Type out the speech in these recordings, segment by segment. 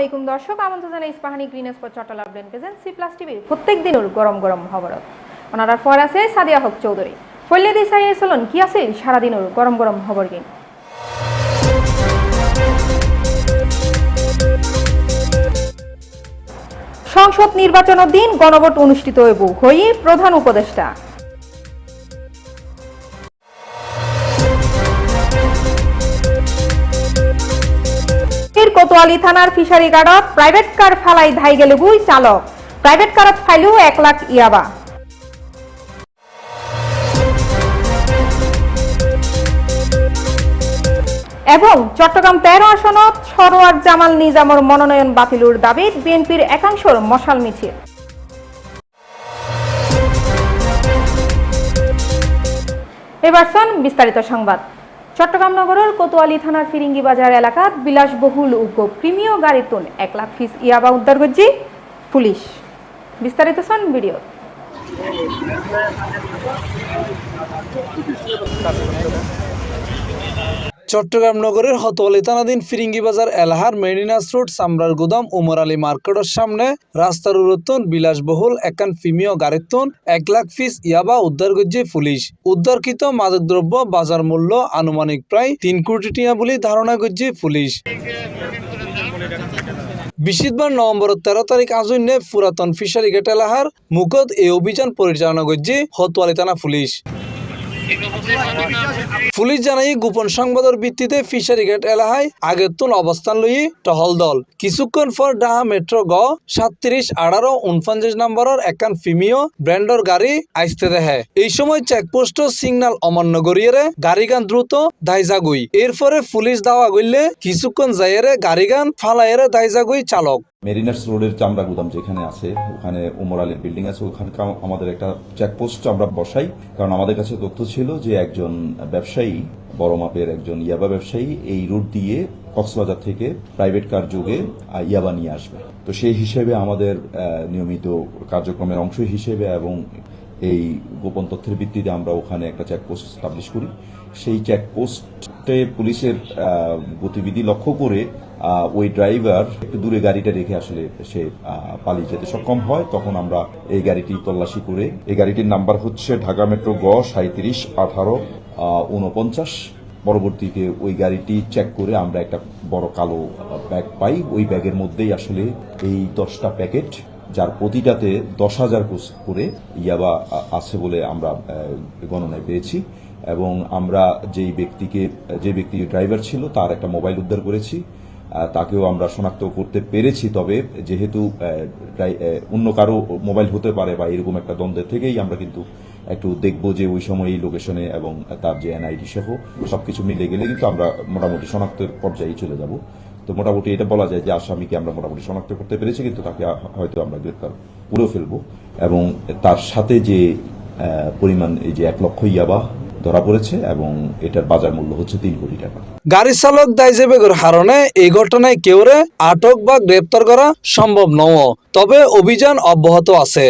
আলাইকুম দর্শক, আমন্ত্রণ জানাই ইস্পাহানি গ্রিন স্পট চট্টলা ব্লেন প্রেজেন্ট সি প্লাস টিভির প্রত্যেক দিনের গরম গরম খবরত। ওনারা ফর আছে সাদিয়া হক চৌধুরী। ফল্লে দিশাই চলন কি আছে সারাদিনের গরম গরম খবর গিন সংসদ নির্বাচনের দিন গণভোট অনুষ্ঠিত হইব হই প্রধান উপদেষ্টা। কোতোয়ালি থানার ফিশারি গার্ডত প্রাইভেট কার ফালাই ধাই গেলে বুই চালক। প্রাইভেট কারত ফাইলেও এক লাখ ইয়াবা। এবং চট্টগ্রাম তেরো আসনত সরোয়ার জামাল নিজামর মনোনয়ন বাতিলুর দাবি বিএনপির একাংশর মশাল মিছিল। এবার শোন বিস্তারিত সংবাদ। চট্টগ্রাম নগরের কোতোয়ালি থানার ফিরিঙ্গি বাজার এলাকাত বিলাসবহুল উগ্র প্রিমিয় গাড়িতুন এক লাখ ফিস ইয়াবা উদ্ধার করছি পুলিশ। বিস্তারিত শোন ভিডিও চট্টগ্রাম নগরের হতওয়ালি থানাধীন ফিরিঙ্গি বাজার এলাহার মেরিনাস রোড, সামরার গুদাম, উমর আলী মার্কেটের সামনে। রাস্তার উরতন বিলাসবহুল একান ফিমিও গাড়িতন এক লাখ পিস ইয়াবা উদ্ধার করছে পুলিশ। উদ্ধারকৃত মাদকদ্রব্য বাজার মূল্য আনুমানিক প্রায় তিন কোটি টিয়া বলে ধারণা করছে পুলিশ। বৃহস্পতিবার নভেম্বর তেরো তারিখ আজন্যে পুরাতন ফিশারি গেট এলাহার মুকদ এই অভিযান পরিচালনা করছে হতওয়ালি থানা পুলিশ। পুলিশ জানাই গোপন সংবাদের ভিত্তিতে ফিশারি গেট এলাকায় আগের তুন অবস্থান লই টহল দল। কিছুক্ষণ পর ডাহা মেট্রো গ সাতত্রিশ আঠারো উনপঞ্চাশ নম্বরের একান ফিমিও ব্র্যান্ডর গাড়ি আইসতে দেখে। এই সময় চেকপোস্ট সিগনাল অমান্য করিয়ে গাড়িগান দ্রুত দাইজাগুই। এরপরে পুলিশ দাওয়া গইলে কিছুক্ষণ যাইয়েরে গাড়িগান ফালাইয়েরে দাইজাগুই চালক। মেরিনার্স রোডের চামড়া গুদাম যেখানে আছে, ওখানে উমর আলীর বিল্ডিং আছে ওখানে আমাদের একটা চেকপোস্ট আমরা বসাই। কারণ আমাদের কাছে তথ্য ছিল যে একজন ব্যবসায়ী, বড় মাপের একজন ইয়াবা ব্যবসায়ী, এই রুট দিয়ে কক্সবাজার থেকে প্রাইভেট কার যোগে ইয়াবা নিয়ে আসবে। তো সেই হিসেবে আমাদের নিয়মিত কার্যক্রমের অংশ হিসেবে এবং এই গোপন তথ্যের ভিত্তিতে আমরা ওখানে একটা চেকপোস্ট স্টাবলিশ করি। সেই চেকপোস্টে পুলিশের গতিবিধি লক্ষ্য করে ওই ড্রাইভার একটু দূরে গাড়িটা রেখে আসলে সে পালিয়ে যেতে সক্ষম হয়। তখন আমরা এই গাড়িটি তল্লাশি করে, এই গাড়িটির নাম্বার হচ্ছে ঢাকা মেট্রো গ সাঁত্রিশ আঠারো উনপঞ্চাশ পরবর্তীতে ওই গাড়িটি চেক করে আমরা একটা বড় কালো ব্যাগ পাই। ওই ব্যাগের মধ্যেই আসলে এই দশটা প্যাকেট যার প্রতিটাতে দশ হাজার করে ইয়াবা আছে বলে আমরা গণনায় পেয়েছি। এবং আমরা যেই ব্যক্তিকে, যে ব্যক্তি ড্রাইভার ছিল, তার একটা মোবাইল উদ্ধার করেছি। তাকেও আমরা শনাক্ত করতে পেরেছি, তবে যেহেতু অন্য কারও মোবাইল হতে পারে বা এরকম একটা দ্বন্দ্বের থেকেই আমরা কিন্তু একটু দেখব যে ওই সময় এই লোকেশনে এবং তার যে এনআইডি সহ সবকিছু মিলে গেলে কিন্তু আমরা মোটামুটি শনাক্তের পর্যায়ে চলে যাব। তো মোটামুটি এটা বলা যায় যে আসামিকে আমরা মোটামুটি শনাক্ত করতে পেরেছি, কিন্তু তাকে হয়তো আমরা গ্রেপ্তার করে ফেলব। এবং তার সাথে যে পরিমাণ এই যে এক লক্ষ ইয়াবা ধরা পড়েছে এবং এটার বাজার মূল্য হচ্ছে তিন কোটি টাকা। গাড়ি চালক দাইজেবেগর হারণে এই ঘটনায় কেউরে আটক বা গ্রেপ্তার করা সম্ভব নয়। তবে অভিযান অব্যাহত আছে।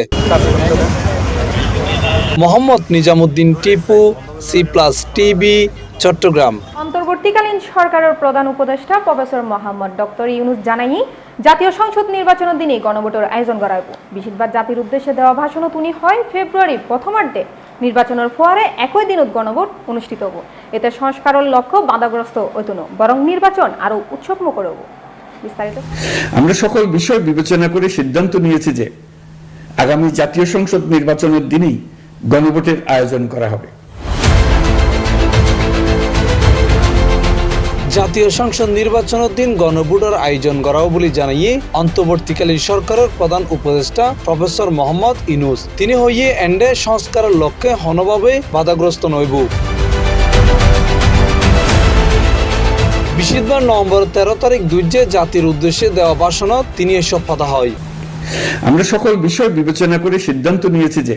Mohammad Nizamuddin Tipu C plus TV Chattogram. অন্তর্বর্তীকালীন সরকারের প্রধান উপদেষ্টা প্রফেসর মোহাম্মদ ডক্টর ইউনুস জানাই জাতীয় সংসদ নির্বাচনের দিনে গণভোটের আয়োজন করা হইব বেশিরভাগ জাতির উদ্দেশ্যে দেওয়া ভাষণ তুনি হয় ফেব্রুয়ারি প্রথমার্ধে। নির্বাচনের ফোয়ারে একই দিনত গণভোট অনুষ্ঠিত হব। এতে সংস্কারের লক্ষ্য বাধাগ্রস্ত হইতো না, বরং নির্বাচন আরও উৎসবমুখর হব। বিস্তারিত। আমরা সকল বিষয় বিবেচনা করে সিদ্ধান্ত নিয়েছি যে আগামী জাতীয় সংসদ নির্বাচনের দিনেই গণভোটের আয়োজন করা হবে। জাতীয় সংসদ নির্বাচনের দিন গণভোটের আয়োজন করাও বলে জানাইয়ে অন্তর্বর্তীকালীন সরকারের প্রধান উপদেষ্টা প্রফেসর মোহাম্মদ ইনুস তিনি হইয়ে এন্ডে সংস্কারের লক্ষ্যে হনভাবে বাধাগ্রস্ত নইব। বৃহস্পতিবার নভেম্বর তেরো তারিখ দুর্যে জাতির উদ্দেশ্যে দেওয়া ভাষণত তিনি এসব কথা হয়। আমরা সকল বিষয় বিবেচনা করে সিদ্ধান্ত নিয়েছি যে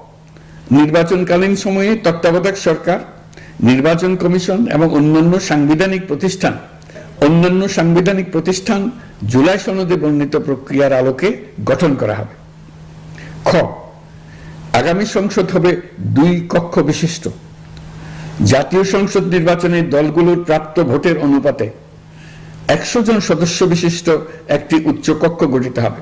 নির্বাচনকালীন সময়ে তত্ত্বাবধায়ক সরকার, নির্বাচন কমিশন এবং অন্যান্য সাংবিধানিক প্রতিষ্ঠান, অন্যান্য সাংবিধানিক প্রতিষ্ঠান জুলাই সনদে বর্ণিত প্রক্রিয়ার আলোকে গঠন করা হবে। খ, আগামী সংসদ হবে দুই কক্ষ বিশিষ্ট। জাতীয় সংসদ নির্বাচনে দলগুলোর প্রাপ্ত ভোটের অনুপাতে একশো জন সদস্য বিশিষ্ট একটি উচ্চকক্ষ গঠিত হবে।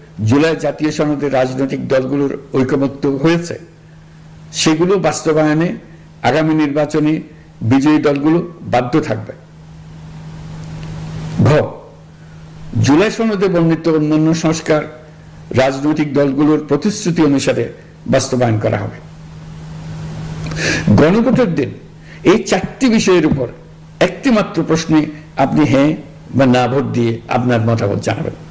জুলাই জাতীয় সনদের রাজনৈতিক দলগুলোর ঐকমত্য হয়েছে। সেগুলো বাস্তবায়নে আগামী নির্বাচনে বিজয়ী দলগুলো বাধ্য থাকবে। ঘ, জুলাই সনদে বর্ণিত অন্যান্য সংস্কার রাজনৈতিক দলগুলোর প্রতিশ্রুতি অনুসারে বাস্তবায়ন করা হবে। গণভোটের দিন এই চারটি বিষয়ের উপর একটি মাত্র প্রশ্নে আপনি হ্যাঁ বা না ভোট দিয়ে আপনার মতামত জানাবেন।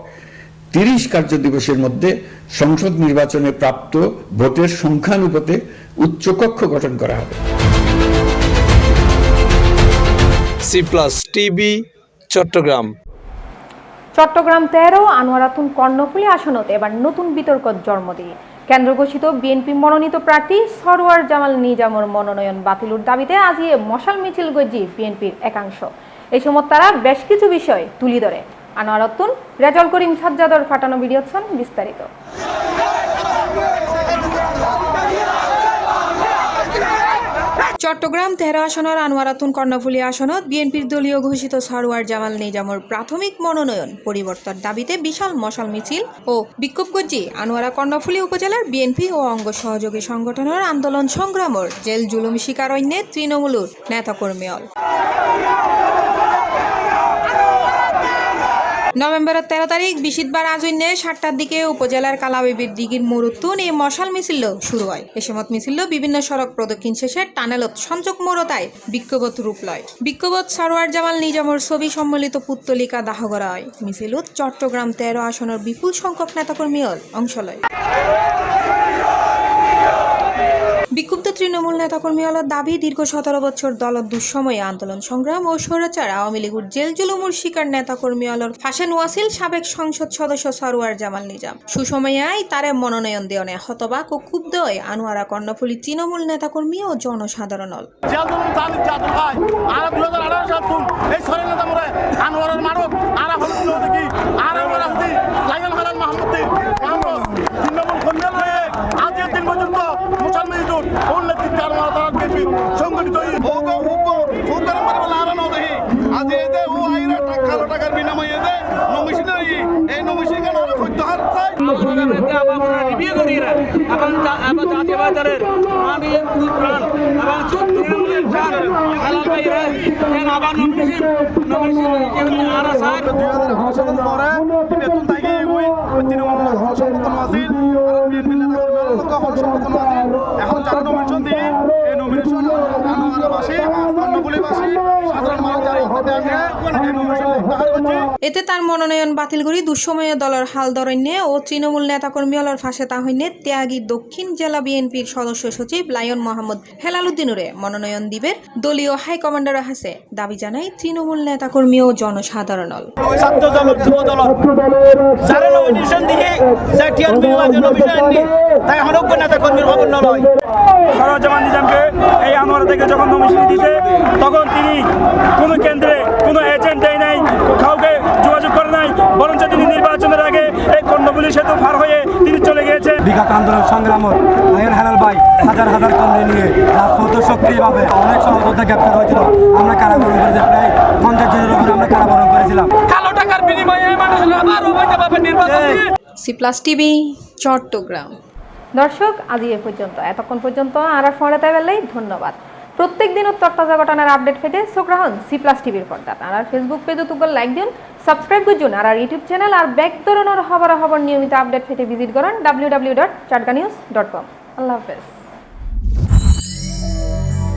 তিরিশ কার্য দিবসের মধ্যে সংসদ নির্বাচনে প্রাপ্ত ভোটের সংখ্যানুপাতে উচ্চকক্ষ গঠন করা হবে। C plus TV Chattogram. Chattogram তেরো আনোয়ারাতুন কর্ণফুলী আসনত এবার নতুন বিতর্ক জন্ম দিয়ে। কেন্দ্র ঘোষিত বিএনপি মনোনীত প্রার্থী সরোয়ার জামাল নিজামর মনোনয়ন বাতিলুর দাবিতে আজিয়ে মশাল মিছিল গজি বিএনপির একাংশ। এই সময় তারা বেশ কিছু বিষয় তুলি ধরে। আনোয়ারাতুন রেজল করিম সাজ্জাদর ফাটানো ভিডিওছন বিস্তারিত। চট্টগ্রাম তেরো আসনের আনোয়ারাতুন কর্ণফুলী আসনত বিএনপির দলীয় ঘোষিত সারোয়ার জামাল নিজামর প্রাথমিক মনোনয়ন। পরিবর্তন দাবিতে বিশাল মশাল মিছিল ও বিক্ষোভ গজ্জি আনোয়ারা কর্ণফুলী উপজেলার বিএনপি ও অঙ্গ সহযোগী সংগঠনের আন্দোলন সংগ্রামর জেল জুলুম শিকারণ্যে তৃণমূলর নেতাকর্মীল নভেম্বরের তেরো তারিখ বিশিদবার আজন্যে সাতটার দিকে উপজেলার কালাবিবির দিঘির মরুত্তুন এই মশাল মিছিল শুরু হয়। এ সময় মিছিল বিভিন্ন সড়ক প্রদক্ষিণ শেষে টানেলত সংযোগ মোড়তায় বিক্ষোভত রূপ লয়। বিক্ষোভত সারোয়ার জামাল নিজামর ছবি সম্মিলিত পুত্তলিকা দাহ করা হয়। মিছিলত চট্টগ্রাম তেরো আসনের বিপুল সংখ্যক নেতাকর্মীও অংশ লয়। বিক্ষুব্ধ তৃণমূল নেতাকর্মীদের দাবি, দীর্ঘ সতেরো বছর দলত দুঃসময়ে আন্দোলন সংগ্রাম ও স্বৈরাচার। আওয়ামী লীগের জেল জুলুমুর শিকার নেতাকর্মীদের ফাঁসেন ওয়াসিল, সাবেক সংসদ সদস্য সরোয়ার জামাল নিজাম। সুসময়াই তারে মনোনয়ন দেওয়ানে হতবাক ও ক্ষুব্ধ হয়ে আনোয়ারা কর্ণফুলী তৃণমূল নেতাকর্মী ও জনসাধারণ জাদুল ভাই রিভিউ এবং জা- এবং জাতীয় বাজারের আমি প্রাণ এবং তৃণমূলের প্রাণ হেলাল ভাইরা কেন আবার নমিনেশন নমিনেশন আর স্যার ষোলো পরে বেতন থাকি ওই তৃণমূল সংগঠন আছিল আর বিএনপি নেতা কর্মীরা সংগঠন আছিল এখন যারা নমিনেশন দিয়ে, এই নমিনেশন আনোয়ারাবাসী কর্ণফুলিবাসী সাধারণ মানুষ যারা আছে এতে তার মনোনয়ন বাতিল করি দুঃসময় দলের হাল ধরন্যে ও তৃণমূল নেতাকর্মী হলর ফাঁসে তা হইনে ত্যাগী দক্ষিণ জেলা বিএনপির সদস্য সচিব লায়ন মোহাম্মদ হেলালুদ্দিনুরে মনোনয়ন দিবের দলীয় হাইকমান্ডার হাসে। দাবি জানায়, তৃণমূল নেতাকর্মী ও জনসাধারণল ছাত্র নিজামকে এই আনোয়ারা থেকে যখন নমিনেশন দিয়েছে, তখন তিনি কোনো কেন্দ্রে কোনো এজেন্ট দেয় নাই কাউকে যোগাযোগ করে নাই বরঞ্চ তিনি নির্বাচনের আগে এই কর্ণবুলি সেতু পার হয়ে তিনি চলে বিগত আন্দোলন সংগ্রামত আয়ন হালাল ভাই হাজার হাজার কর্মী নিয়ে রাজপথ সক্রিয়ভাবে অনেক সহযোদ্ধা গ্রেপ্তার হয়েছিল। আমরা কারাবরণ করেছি প্রায় পঞ্চাশ জনের উপরে আমরা কারাবরণ করেছিলাম। কালো টাকার বিনিময়ে মানুষ আবার অবৈধভাবে নির্বাচন সি প্লাস টিভি চট্টগ্রাম। দর্শক আজ এ পর্যন্ত। এতক্ষণ পর্যন্ত আর ফোনে তাই ধন্যবাদ। প্রত্যেক দিন তত্তাজা ঘটনার আপডেট পেতে চোখ রাখুন সি প্লাস টিভির পর্দাত। আর ফেসবুক পেজে তুগল লাইক দিন সাবস্ক্রাইব করুন আর ইউটিউব চ্যানেল আর ব্যাক ধরনের খবর খবর নিয়মিত আপডেট পেতে ভিজিট করুন W W dot news dot com আল্লাহ হাফেজ।